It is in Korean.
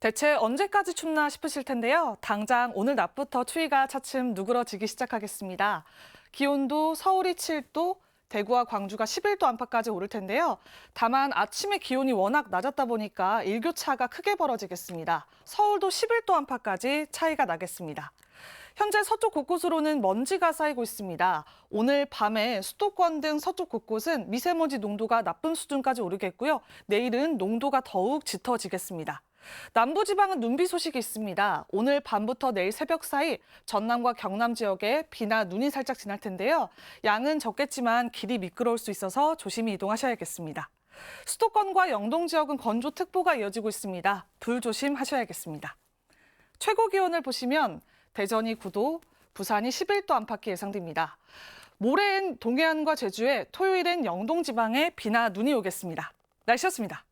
대체 언제까지 춥나 싶으실 텐데요. 당장 오늘 낮부터 추위가 차츰 누그러지기 시작하겠습니다. 기온도 서울이 7도, 대구와 광주가 11도 안팎까지 오를 텐데요. 다만 아침에 기온이 워낙 낮았다 보니까 일교차가 크게 벌어지겠습니다. 서울도 11도 안팎까지 차이가 나겠습니다. 현재 서쪽 곳곳으로는 먼지가 쌓이고 있습니다. 오늘 밤에 수도권 등 서쪽 곳곳은 미세먼지 농도가 나쁨 수준까지 오르겠고요. 내일은 농도가 더욱 짙어지겠습니다. 남부지방은 눈비 소식이 있습니다. 오늘 밤부터 내일 새벽 사이 전남과 경남 지역에 비나 눈이 살짝 지날 텐데요. 양은 적겠지만 길이 미끄러울 수 있어서 조심히 이동하셔야겠습니다. 수도권과 영동 지역은 건조특보가 이어지고 있습니다. 불 조심하셔야겠습니다. 최고 기온을 보시면 대전이 9도, 부산이 11도 안팎이 예상됩니다. 모레엔 동해안과 제주에, 토요일엔 영동 지방에 비나 눈이 오겠습니다. 날씨였습니다.